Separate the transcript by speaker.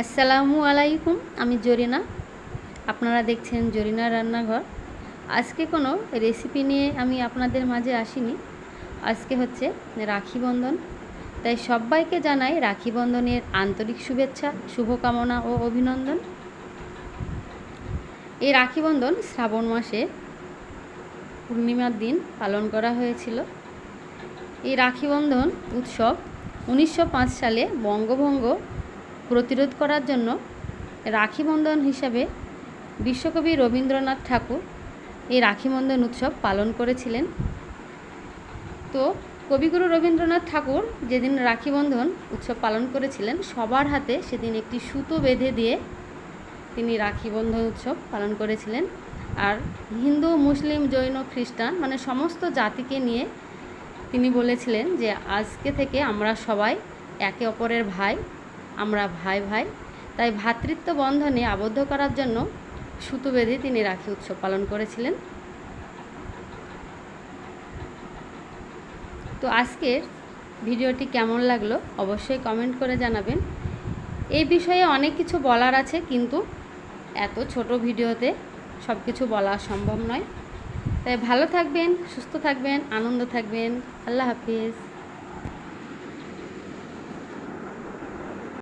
Speaker 1: আসসালামু আলাইকুম, আমি জরিনা। আপনারা দেখছেন জরিনা রান্নাঘর। আজকে কোনো রেসিপি নিয়ে আমি আপনাদের মাঝে আসিনি। আজকে হচ্ছে রাখি বন্ধন। তাই সবাইকে জানাই রাখি বন্ধনের আন্তরিক শুভেচ্ছা, শুভকামনা ও অভিনন্দন। এই রাখি বন্ধন শ্রাবণ মাসে পূর্ণিমার দিন পালন করা হয়েছিল। এই রাখি বন্ধন উৎসব উনিশশো পাঁচ সালে বঙ্গভঙ্গ প্রতিরোধ করার জন্য রাখি বন্ধন হিসাবে বিশ্বকবি রবীন্দ্রনাথ ঠাকুর এই রাখি বন্ধন উৎসব পালন করেছিলেন। তো কবিগুরু রবীন্দ্রনাথ ঠাকুর যেদিন রাখি বন্ধন উৎসব পালন করেছিলেন, সবার হাতে সেদিন একটি সুতো বেঁধে দিয়ে তিনি রাখি বন্ধন উৎসব পালন করেছিলেন। আর হিন্দু, মুসলিম, জৈন, খ্রিস্টান মানে সমস্ত জাতিকে নিয়ে তিনি বলেছিলেন যে, আজকে থেকে আমরা সবাই একে অপরের ভাই আমরা ভাই ভাই। তাই ভ্রাতৃত্ব বন্ধনে আবদ্ধ করার জন্য সুতো বেঁধে তিনি রাখি উৎসব পালন করেছিলেন। তো আজকের ভিডিওটি কেমন লাগল অবশ্যই কমেন্ট করে জানাবেন। এই বিষয়ে অনেক কিছু বলার আছে, কিন্তু এত ছোট ভিডিওতে সব কিছু বলা সম্ভব নয়। তাই ভালো থাকবেন, সুস্থ থাকবেন, আনন্দ থাকবেন। আল্লাহ হাফিজ।